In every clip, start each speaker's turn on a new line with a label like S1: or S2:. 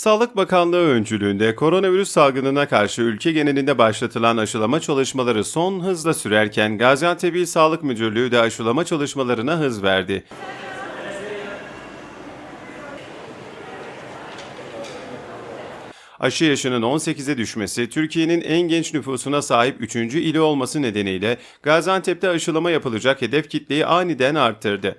S1: Sağlık Bakanlığı öncülüğünde koronavirüs salgınına karşı ülke genelinde başlatılan aşılama çalışmaları son hızla sürerken Gaziantep İl Sağlık Müdürlüğü de aşılama çalışmalarına hız verdi. Aşı yaşının 18'e düşmesi, Türkiye'nin en genç nüfusuna sahip 3. ili olması nedeniyle Gaziantep'te aşılama yapılacak hedef kitleyi aniden arttırdı.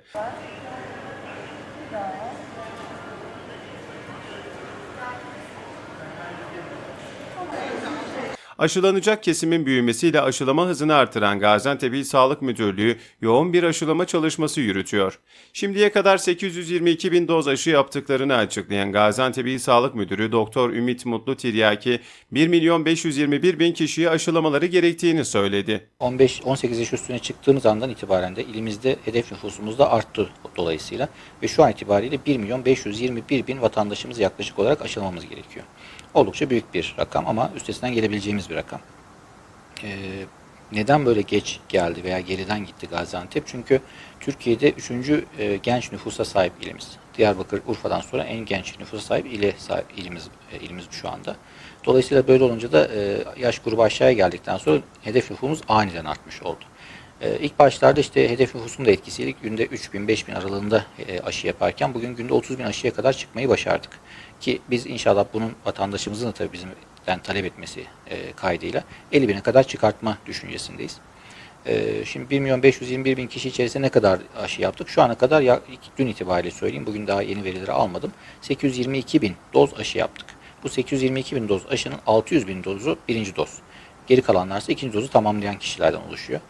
S1: Aşılanacak kesimin büyümesiyle aşılama hızını artıran Gaziantep İl Sağlık Müdürlüğü yoğun bir aşılama çalışması yürütüyor. Şimdiye kadar 822 bin doz aşı yaptıklarını açıklayan Gaziantep İl Sağlık Müdürü Doktor Ümit Mutlu Tiryaki, 1 milyon 521 bin kişiyi aşılamaları gerektiğini söyledi.
S2: 15-18 yaş üstüne çıktığımız andan itibaren de ilimizde hedef nüfusumuz da arttı dolayısıyla ve şu an itibariyle 1 milyon 521 bin vatandaşımız yaklaşık olarak aşılamamız gerekiyor. Oldukça büyük bir rakam ama üstesinden gelebileceğimiz rakam. Ee, neden böyle geç geldi veya geriden gitti Gaziantep? Çünkü Türkiye'de 3. E, genç nüfusa sahip ilimiz. Diyarbakır, Urfa'dan sonra en genç nüfusa sahip ile sahip ilimiz e, ilimiz şu anda. Dolayısıyla böyle olunca da e, yaş grubu aşağıya geldikten sonra hedef nüfumuz aniden artmış oldu. E, ilk başlarda işte hedef nüfusun da etkisiyle günde 3000 5000 aralığında e, aşı yaparken bugün günde 30 bin aşıya kadar çıkmayı başardık. Ki biz inşallah bunun vatandaşımızın da tabii bizimden talep etmesi e, kaydıyla 50 bine kadar çıkartma düşüncesindeyiz. Ee, Şimdi 1 milyon 521 bin kişi içerisinde ne kadar aşı yaptık? Şu ana kadar ya, dün itibariyle söyleyeyim. Bugün daha yeni verileri almadım. 822 bin doz aşı yaptık. Bu 822 bin doz aşının 600 bin dozu birinci doz. Geri kalanlarsa ikinci dozu tamamlayan kişilerden oluşuyor.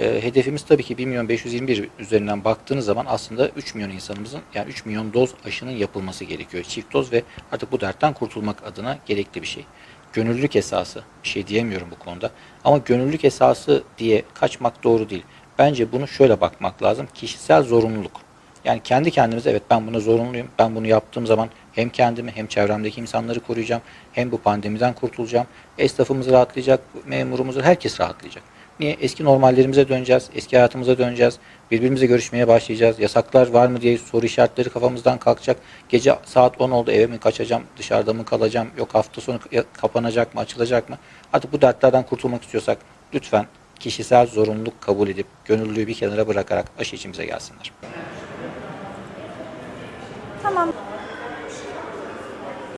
S2: Ee, hedefimiz tabii ki 1 milyon 521 üzerinden baktığınız zaman aslında 3 milyon insanımızın yani 3 milyon doz aşının yapılması gerekiyor. Çift doz ve artık bu dertten kurtulmak adına gerekli bir şey gönüllülük esası bir şey diyemiyorum bu konuda. Ama gönüllülük esası diye kaçmak doğru değil. Bence bunu şöyle bakmak lazım. Kişisel zorunluluk. Yani kendi kendimize evet ben buna zorunluyum. Ben bunu yaptığım zaman hem kendimi hem çevremdeki insanları koruyacağım. Hem bu pandemiden kurtulacağım. Esnafımız rahatlayacak, memurumuz, herkes rahatlayacak. Niye? Eski normallerimize döneceğiz, eski hayatımıza döneceğiz. Birbirimizle görüşmeye başlayacağız. Yasaklar var mı diye soru işaretleri kafamızdan kalkacak. Gece saat 10 oldu eve mi kaçacağım, dışarıda mı kalacağım, yok hafta sonu kapanacak mı, açılacak mı? Artık bu dertlerden kurtulmak istiyorsak lütfen kişisel zorunluluk kabul edip gönüllülüğü bir kenara bırakarak aşı içimize gelsinler.
S3: Tamam.